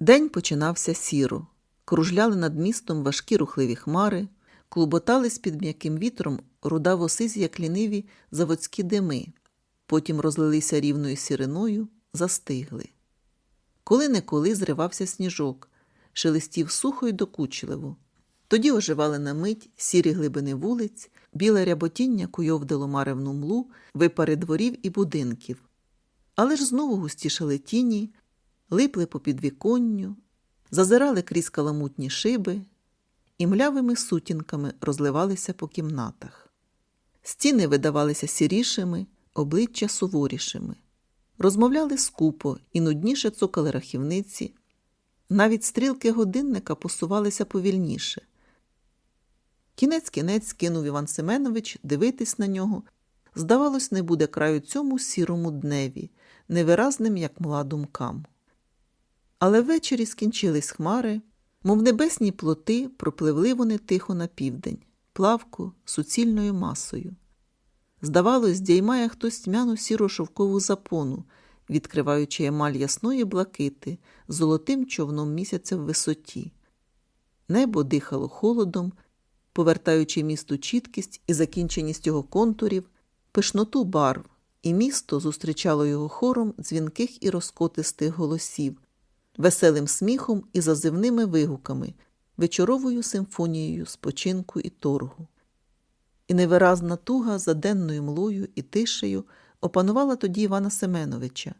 День починався сіро. Кружляли над містом важкі рухливі хмари, клуботались під м'яким вітром руда сизі, як ліниві заводські дими, потім розлилися рівною сіриною, застигли. Коли-неколи зривався сніжок, шелестів сухо й докучливо. Тоді оживали на мить сірі глибини вулиць, біле ряботіння куйовдило маревну млу, випари дворів і будинків. Але ж знову густішали тіні, липли по підвіконню, зазирали крізь каламутні шиби і млявими сутінками розливалися по кімнатах. Стіни видавалися сірішими, обличчя суворішими. Розмовляли скупо і нудніше цокали рахівниці. Навіть стрілки годинника посувалися повільніше. Кінець кінець кинув Іван Семенович дивитись на нього. Здавалось, не буде краю цьому сірому дневі, невиразним, як мла думкам. Але ввечері скінчились хмари, мов небесні плоти пропливли вони тихо на південь, плавку суцільною масою. Здавалось, здіймає хтось тьмяну сіру шовкову запону, відкриваючи емаль ясної блакити золотим човном місяця в висоті. Небо дихало холодом, повертаючи місту чіткість і закінченість його контурів, пишноту барв, і місто зустрічало його хором дзвінких і розкотистих голосів, веселим сміхом і зазивними вигуками, вечоровою симфонією спочинку і торгу. І невиразна туга за денною млою і тишею опанувала тоді Івана Семеновича.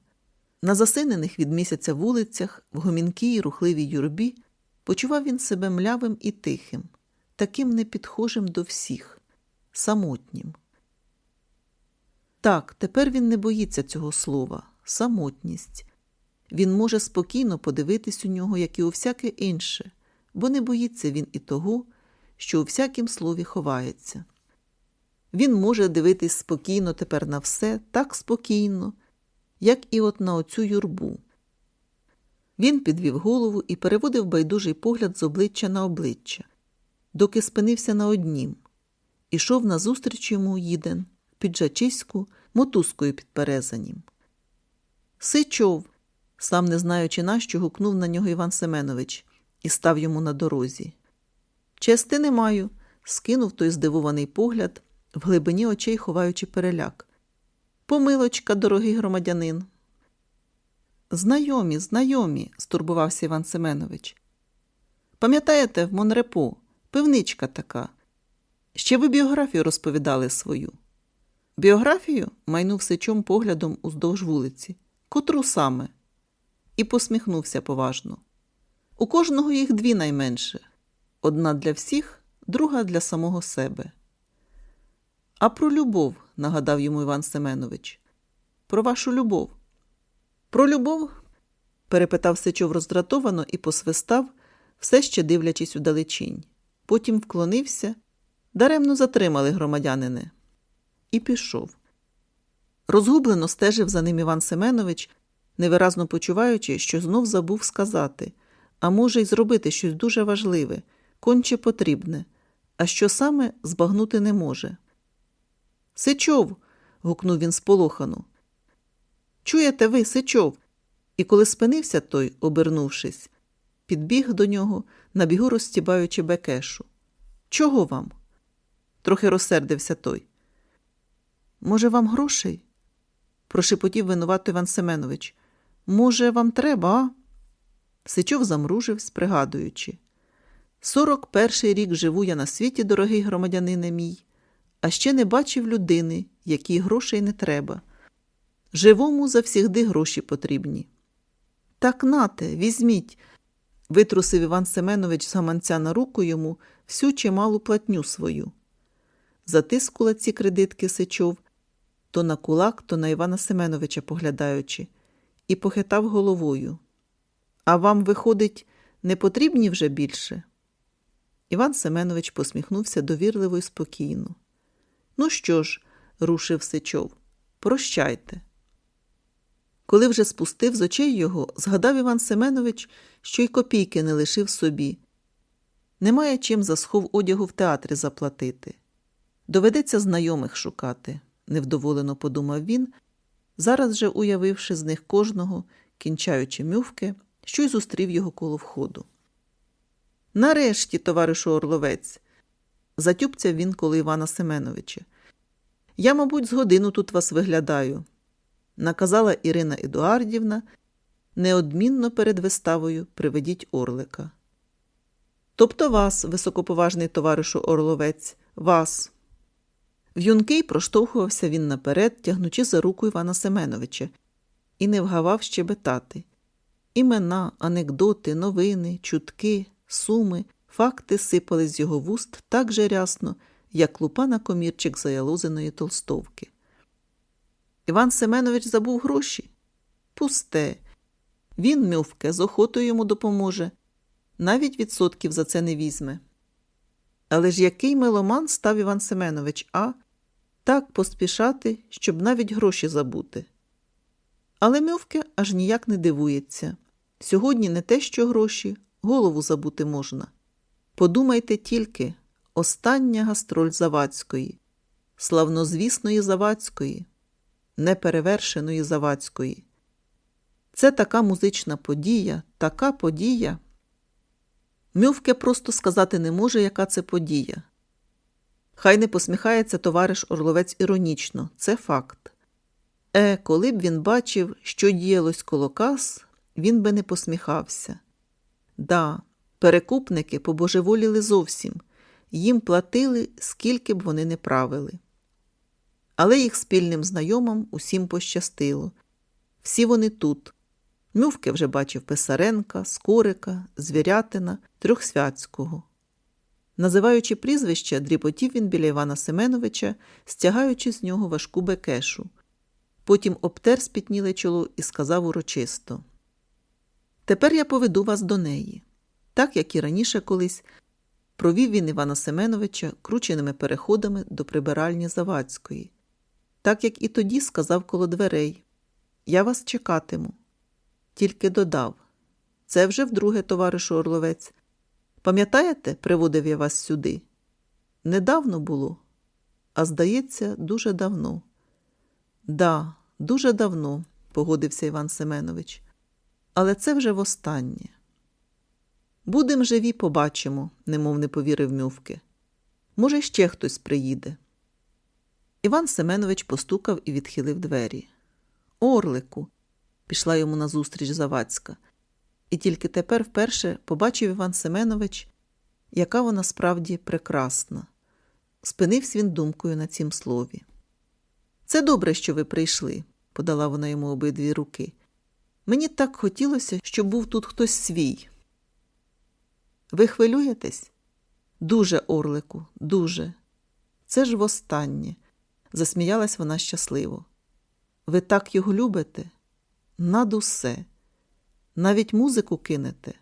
На засинених від місяця вулицях, в гомінкій рухливій юрбі, почував він себе млявим і тихим, таким непідхожим до всіх, самотнім. Так, тепер він не боїться цього слова самотність. Він може спокійно подивитись у нього, як і у всяке інше, бо не боїться він і того, що у всякім слові ховається. Він може дивитись спокійно тепер на все, так спокійно, як і от на оцю юрбу. Він підвів голову і переводив байдужий погляд з обличчя на обличчя, доки спинився на однім. Ішов назустріч йому їден, піджачиську, мотузкою під перезанім. Сичов, сам не знаючи нащо, гукнув на нього Іван Семенович і став йому на дорозі. Чести не маю, скинув той здивований погляд, в глибині очей ховаючи переляк. Помилочка, дорогий громадянин. Знайомі, знайомі, стурбувався Іван Семенович. Пам'ятаєте, в Монрепо, пивничка така. Ще ви біографію розповідали свою. Біографію майнув сичом поглядом уздовж вулиці. Котру саме? І посміхнувся поважно. У кожного їх дві найменше одна для всіх, друга для самого себе. А про любов, нагадав йому Іван Семенович. Про вашу любов. Про любов? перепитав Сичов роздратовано і посвистав, все ще дивлячись удалечінь. Потім вклонився, даремно затримали громадянине, і пішов. Розгублено стежив за ним Іван Семенович, невиразно почуваючи, що знов забув сказати, а може й зробити щось дуже важливе, конче потрібне, а що саме збагнути не може. Сичов. гукнув він сполохано. Чуєте ви, Сичов? І коли спинився той, обернувшись, підбіг до нього, на бігу розстібаючи бекешу. Чого вам? Трохи розсердився той. Може, вам грошей? прошепотів винувато Іван Семенович. Може, вам треба, а? Сичов замружився, пригадуючи. Сорок перший рік живу я на світі, дорогий громадянине мій, а ще не бачив людини, якій грошей не треба. Живому завсігди гроші потрібні. Так нате, візьміть, витрусив Іван Семенович з гаманця на руку йому всю чималу платню свою. Затискула ці кредитки Сичов, то на кулак, то на Івана Семеновича поглядаючи, і похитав головою. А вам, виходить, не потрібні вже більше? Іван Семенович посміхнувся довірливо і спокійно. Ну що ж, рушив Сичов, прощайте. Коли вже спустив з очей його, згадав Іван Семенович, що й копійки не лишив собі. Немає чим за схов одягу в театрі заплатити. Доведеться знайомих шукати, невдоволено подумав він, зараз же уявивши з них кожного, кінчаючи мювки, що й зустрів його коло входу. Нарешті, товаришу Орловець, затюпцяв він коло Івана Семеновича. Я, мабуть, з годину тут вас виглядаю, наказала Ірина Едуардівна, неодмінно перед виставою приведіть Орлика. Тобто вас, високоповажний товаришу Орловець, вас. В'юнкий проштовхувався він наперед, тягнучи за руку Івана Семеновича, і не вгавав щебетати. Імена, анекдоти, новини, чутки, суми, факти сипались з його вуст так же рясно, як лупа на комірчик заялозеної толстовки. Іван Семенович забув гроші? Пусте. Він, мювке, з охотою йому допоможе. Навіть відсотків за це не візьме. Але ж який меломан став Іван Семенович, а? Так поспішати, щоб навіть гроші забути. Але мьовке аж ніяк не дивується. Сьогодні не те, що гроші, голову забути можна. Подумайте тільки остання гастроль Завадської, славнозвісної Завадської, неперевершеної Завадської. Це така музична подія, така подія. Мьовке просто сказати не може, яка це подія. Хай не посміхається товариш Орловець іронічно, це факт. Е, коли б він бачив, що діялось коло кас, він би не посміхався. Да, перекупники побожеволіли зовсім, їм платили, скільки б вони не правили. Але їх спільним знайомим усім пощастило. Всі вони тут. Мювки вже бачив Писаренка, Скорика, Звірятина, Трьохсвятського. Називаючи прізвище, дріпотів він біля Івана Семеновича, стягаючи з нього важку бекешу. Потім обтер спітніле чоло і сказав урочисто: Тепер я поведу вас до неї. Так, як і раніше колись, провів він Івана Семеновича крученими переходами до прибиральні Завадської. Так, як і тоді сказав коло дверей: Я вас чекатиму. Тільки додав це вже вдруге, товаришу Орловець. Пам'ятаєте, приводив я вас сюди? Недавно було, а здається, дуже давно. Да, дуже давно, погодився Іван Семенович. Але це вже востаннє. Будем живі, побачимо, немов не повірив мювки. Може, ще хтось приїде. Іван Семенович постукав і відхилив двері. Орлику, пішла йому назустріч Завадська. І тільки тепер вперше побачив Іван Семенович, яка вона справді прекрасна. Спинився він думкою на цім слові. Це добре, що ви прийшли, подала вона йому обидві руки. Мені так хотілося, щоб був тут хтось свій. Ви хвилюєтесь? Дуже, Орлику, дуже. Це ж востаннє, засміялась вона щасливо. Ви так його любите? Над усе. Навіть музику кинете.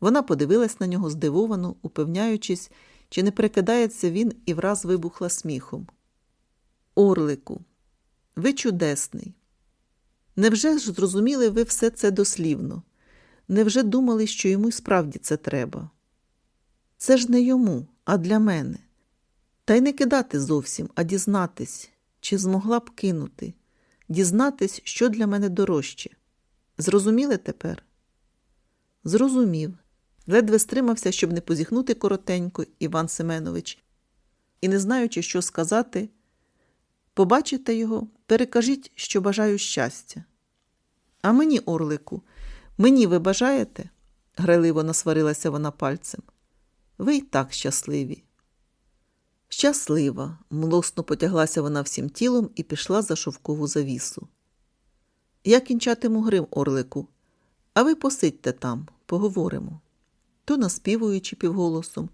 Вона подивилась на нього здивовано, упевняючись, чи не прикидається він і враз вибухла сміхом. Орлику, ви чудесний. Невже ж зрозуміли ви все це дослівно? Невже думали, що йому справді це треба? Це ж не йому, а для мене. Та й не кидати зовсім, а дізнатись, чи змогла б кинути, дізнатись, що для мене дорожче. Зрозуміли тепер? Зрозумів. Ледве стримався, щоб не позіхнути коротенько Іван Семенович, і, не знаючи, що сказати, побачите його, перекажіть, що бажаю щастя. А мені, Орлику, мені ви бажаєте? грайливо насварилася вона пальцем. Ви й так щасливі. Щаслива, млосно потяглася вона всім тілом і пішла за шовкову завісу. Я кінчатиму грим, Орлику, а ви посидьте там, поговоримо. То наспівуючи півголосом,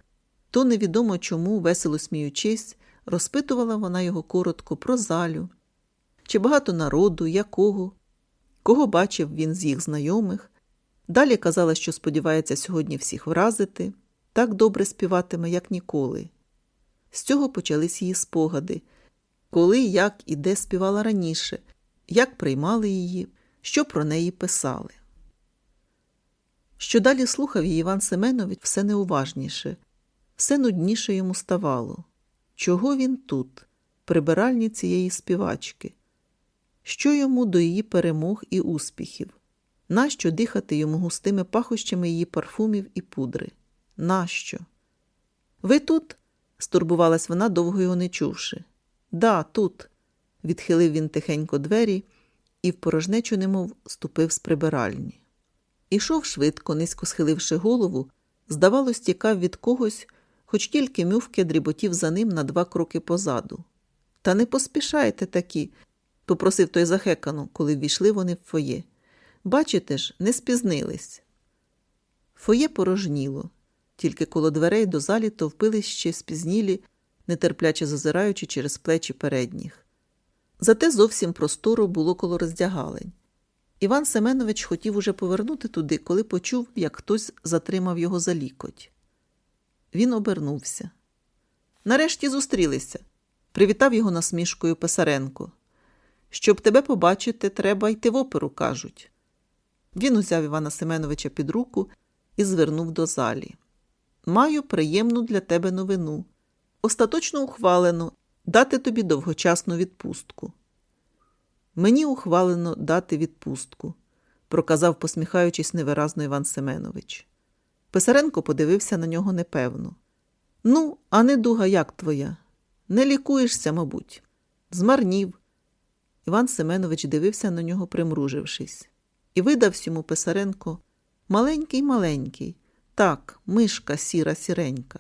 то невідомо чому, весело сміючись, розпитувала вона його коротко про залю, чи багато народу, якого, кого бачив він з їх знайомих. Далі казала, що сподівається сьогодні всіх вразити, так добре співатиме, як ніколи. З цього почались її спогади, коли, як і де співала раніше, як приймали її, що про неї писали. Що далі слухав її Іван Семенович все неуважніше, все нудніше йому ставало. Чого він тут, прибиральні цієї співачки? Що йому до її перемог і успіхів? Нащо дихати йому густими пахощами її парфумів і пудри? Нащо? Ви тут? Стурбувалась вона, довго його не чувши. Да, тут. відхилив він тихенько двері і в порожнечу, немов ступив з прибиральні. Ішов швидко, низько схиливши голову, здавалось, тікав від когось, хоч тільки мювки дріботів за ним на два кроки позаду. Та не поспішайте такі, попросив той захекано, коли ввійшли вони в фоє. Бачите ж, не спізнились. Фоє порожніло, тільки коло дверей до залі товпились ще спізнілі, нетерпляче зазираючи через плечі передніх. Зате зовсім просторо було коло роздягалень. Іван Семенович хотів уже повернути туди, коли почув, як хтось затримав його за лікоть. Він обернувся. Нарешті зустрілися. Привітав його насмішкою Писаренко. Щоб тебе побачити, треба йти в оперу, кажуть. Він узяв Івана Семеновича під руку і звернув до залі. Маю приємну для тебе новину. Остаточно ухвалено дати тобі довгочасну відпустку. Мені ухвалено дати відпустку, проказав, посміхаючись невиразно Іван Семенович. Писаренко подивився на нього непевно. Ну, а недуга як твоя? Не лікуєшся, мабуть. Змарнів. Іван Семенович дивився на нього, примружившись, і видав йому Писаренко маленький маленький, так, мишка сіра сіренька.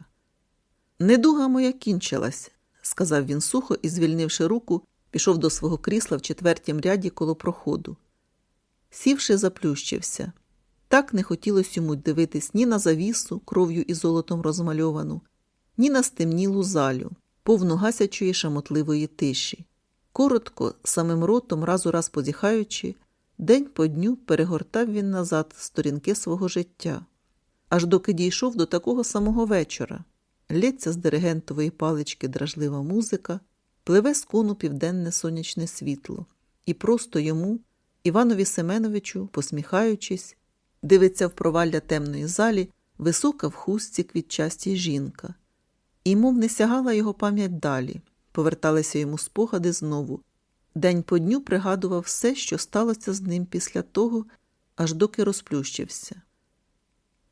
Недуга моя кінчилась, сказав він сухо і, звільнивши руку, пішов до свого крісла в четвертім ряді коло проходу. Сівши, заплющився. Так не хотілося йому дивитись ні на завісу, кров'ю і золотом розмальовану, ні на стемнілу залю, повну гасячої шамотливої тиші. Коротко, самим ротом, раз у раз позіхаючи, день по дню перегортав він назад сторінки свого життя, аж доки дійшов до такого самого вечора. Лється з диригентової палички дражлива музика, пливе з кону південне сонячне світло, і просто йому, Іванові Семеновичу, посміхаючись, дивиться в провалля темної залі висока в хустці квітчастій жінка. І мов не сягала його пам'ять далі, поверталися йому спогади знову. День по дню пригадував все, що сталося з ним після того, аж доки розплющився.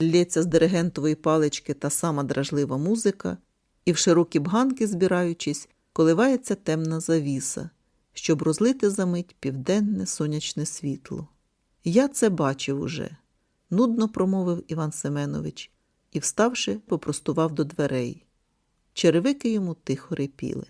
Лється з диригентової палички та сама дражлива музика, і в широкі бганки, збираючись, коливається темна завіса, щоб розлити за мить південне сонячне світло. Я це бачив уже, нудно промовив Іван Семенович і, вставши, попростував до дверей. Черевики йому тихо репіли.